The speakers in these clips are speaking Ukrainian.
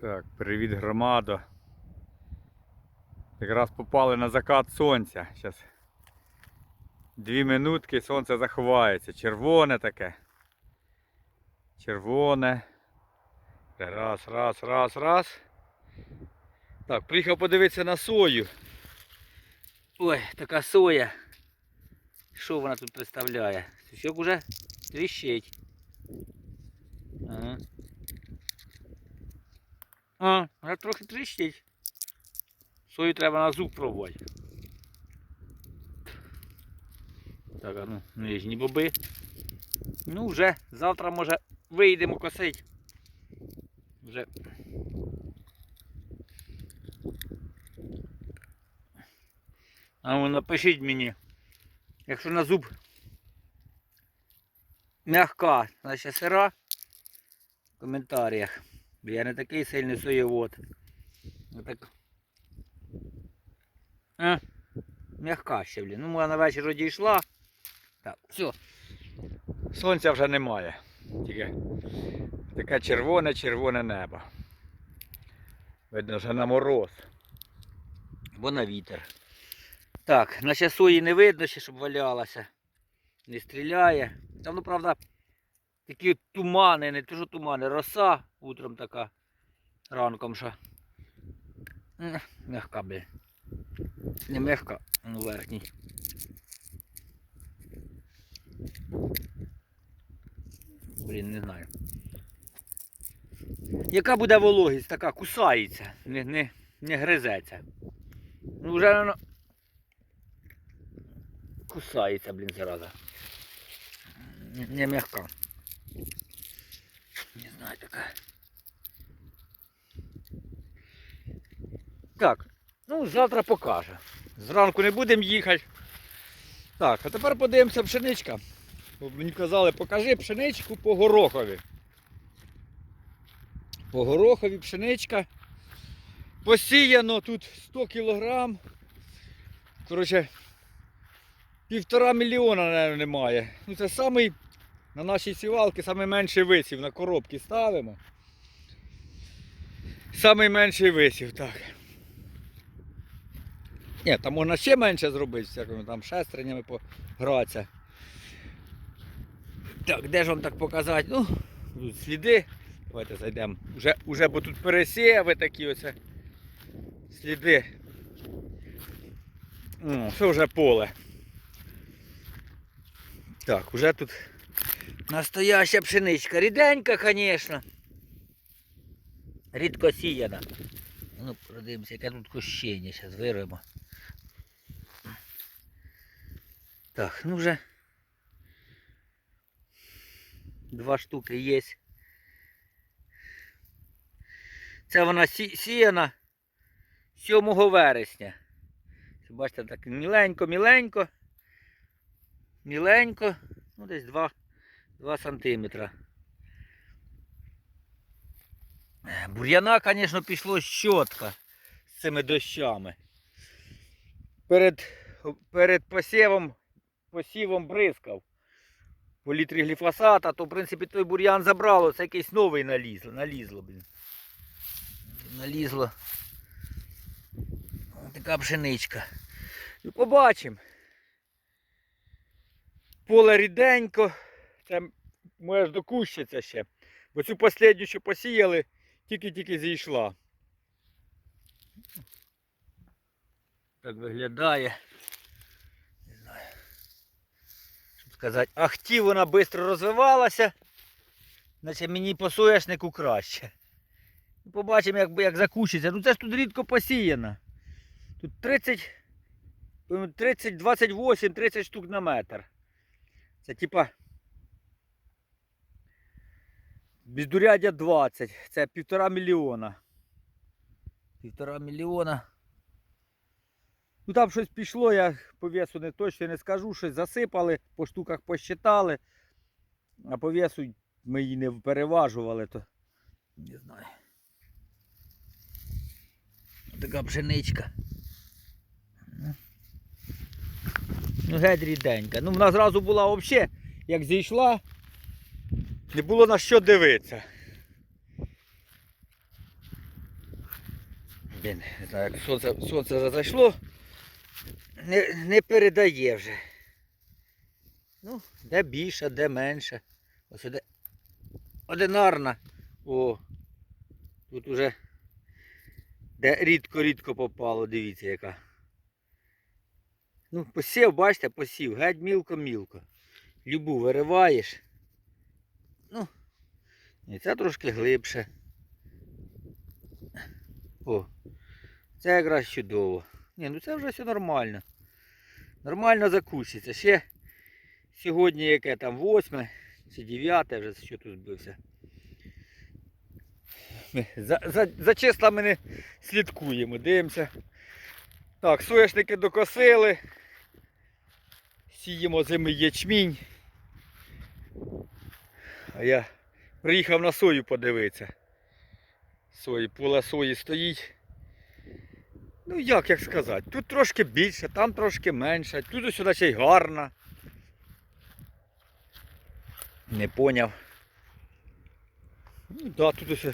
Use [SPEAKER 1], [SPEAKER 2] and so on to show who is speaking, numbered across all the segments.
[SPEAKER 1] Так, привіт громадо. Якраз попали на закат сонця. Зараз дві минутки сонце заховається. Червоне таке. Червоне. Раз, раз, раз, раз. Так, приїхав подивитися на сою. Ой, така соя. Що вона тут представляє? Сусік уже тріщить. Ага. А, вже трохи тріщить. Сою треба на зуб пробувати. Так, а ну, нижні боби. Ну вже, завтра може вийдемо косить. Вже. А ну напишіть мені, якщо на зуб м'яка, значить сира в коментарях. Бо Я не такий сильний соєвод. Отак. А, м'яка ще, блін. Ну, вона на вечір одійшла. Так, все. Сонця вже немає. Тільки таке червоне-червоне небо. Видно, вже на мороз. Бо на вітер. Так, наче сої не видно ще, щоб валялася. Не стріляє. Там, ну, правда, такі тумани, не то що тумани, роса утром така. Ранком. М, Мягка, блін. Не мягка, ну верхній. Блін, не знаю. Яка буде вологість така, кусається, не, не, не гризеться. Ну вже воно кусається, блін, зараза. Не, мягка. Не знаю така. Так, ну завтра покаже. Зранку не будемо їхати. Так, а тепер подивимося пшеничка. Мені казали, покажи пшеничку по горохові. По горохові пшеничка. Посіяно тут 100 кілограм. Коротше, півтора мільйона, мабуть, немає. Ну це самий на нашій сівалці найменший висів. На коробки ставимо. Самий менший висів, так. Ні, там можна ще менше зробити, всякими там шестернями погратися. Так, де ж вам так показати? Ну, тут сліди. Давайте зайдемо. Уже, уже бо тут пересіяви такі оце сліди. О, це вже поле. Так, уже тут настояща пшеничка. Ріденька, звісно. Рідко сіяна. Ну, подивимося, яке тут кощення. Зараз вирвемо. Так, ну вже два штуки є. Це вона сі- сіяна 7 вересня. Бачите, так міленько, міленько. Ну десь 2, 2 сантиметра. Бур'яна, звісно, пішло щотка з цими дощами. Перед, перед посівом, посівом бризкав по літрі гліфосата, то в принципі той бур'ян забрало, це якийсь новий налізло, налізло, блін. Налізло. Така пшеничка. І побачимо. Поле ріденько, це може докущиться ще. Бо цю останню, що посіяли, тільки-тільки зійшла. Так виглядає. Не знаю. Щоб сказати, ахті вона швидко розвивалася, значить мені по соняшнику краще. Ну, Побачимо, як, як закущиться. Ну це ж тут рідко посіяно. Тут 30, 30, 28, 30 штук на метр. Це типа Бездурядя 20. Це півтора мільйона. Півтора мільйона. Ну там щось пішло, я по весу не точно не скажу, щось засипали, по штуках посчитали. А по весу ми її не переважували, то не знаю. Така пшеничка. Ну, геть ріденька. Ну, вона зразу була взагалі, як зійшла, не було на що дивитися. Блін, не знаю, як сонце, сонце вже зайшло. Не, не передає вже. Ну, де більше, де менше. Ось де одинарна. О, тут уже де рідко-рідко попало, дивіться яка. Ну, посів, бачите, посів, геть мілко-мілко. Любу вириваєш. І це трошки глибше. О, це якраз чудово. Ні, ну це вже все нормально. Нормально закуситься. Ще сьогодні яке там 8 чи 9 вже що тут збився. За, за, за числами не слідкуємо, дивимося. Так, соняшники докосили. Сіємо зими ячмінь. А я приїхав на сою подивитися. Сої, поле сої стоїть. Ну як, як сказати, тут трошки більше, там трошки менше, тут ось наче й гарна. Не поняв. Ну да, тут ось.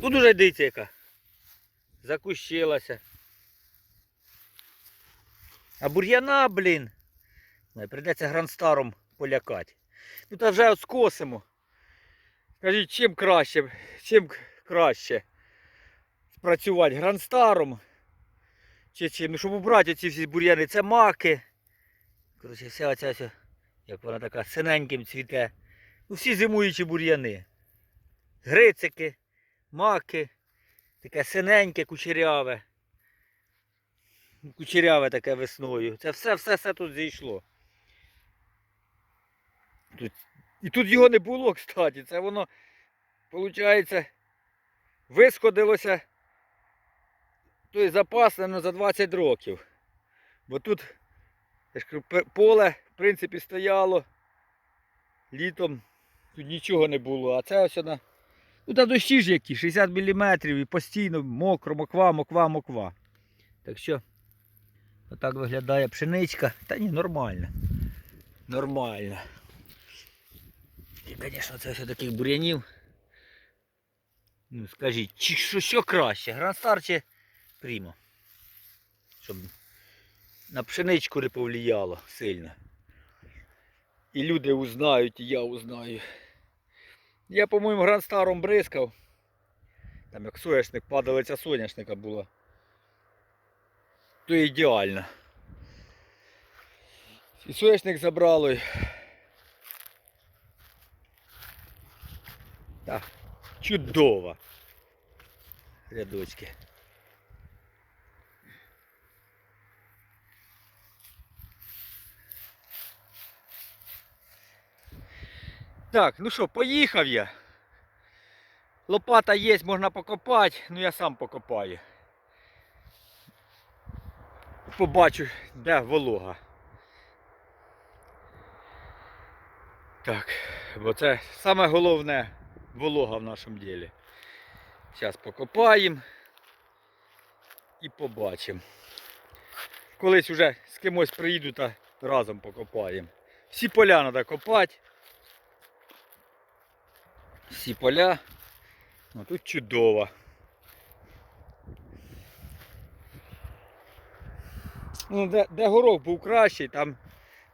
[SPEAKER 1] Тут уже дивіться яка. Закущилася. А бур'яна, блін. Не, прийдеться гранстаром полякати. Ну та вже от скосимо. Скажіть, чим краще, чим краще спрацювати гранстаром? Чи чим? Ну, щоб убрати ці всі бур'яни, це маки. Коротше, вся оця, вся, як вона така синеньким цвіте. Ну всі зимуючі бур'яни. Грицики, маки, таке синеньке, кучеряве. Кучеряве таке весною. Це все, все, все тут зійшло. Тут, і тут його не було, кстати. Це воно, виходить, висходилося той запас, за 20 років. Бо тут поле, в принципі, стояло. Літом тут нічого не було. А це ось вона. Ну та дощі ж які, 60 мм і постійно мокро, моква, моква, моква. Так що, отак виглядає пшеничка. Та ні, нормально. Нормально. І, звісно, це все таких бур'янів. Ну, скажіть, що, що краще? Грандстар чи Прімо? Щоб на пшеничку не повлияло сильно. І люди узнають, і я узнаю. Я, по-моєму, грандстаром бризкав. Там як соняшник, падалиця соняшника була. То ідеально. І соняшник забрали. Так, чудово. Рядочки. Так, ну що, поїхав я. Лопата є, можна покопати, ну я сам покопаю. Побачу, де волога. Так, бо це саме головне волога в нашому ділі. Зараз покопаємо і побачимо. Колись вже з кимось приїду та разом покопаємо. Всі поля треба копати. Всі поля. Ну, тут чудово. Ну, де, де горох був кращий, там,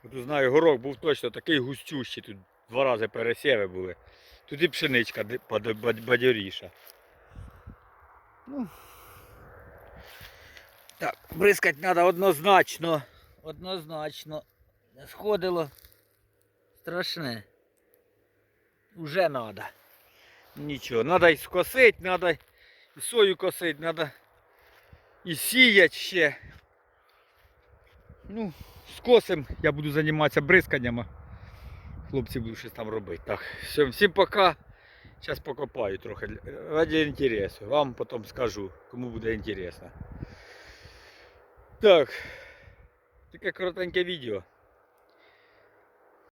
[SPEAKER 1] от знаю, горох був точно такий густющий, тут два рази пересіви були. Тут і пшеничка бадьоріша. Ну. Так, бризкати треба однозначно. Однозначно. Не сходило. Страшне. Уже треба. Нічого, треба і скосити, треба і сою косити, треба і сіяти ще. Ну, скосим, я буду займатися бризканнями. Хлопці будуть щось там робити. Так, все, всім пока. Зараз покопаю трохи для- ради інтересу. Вам потім скажу, кому буде інтересно. Так, таке коротеньке відео.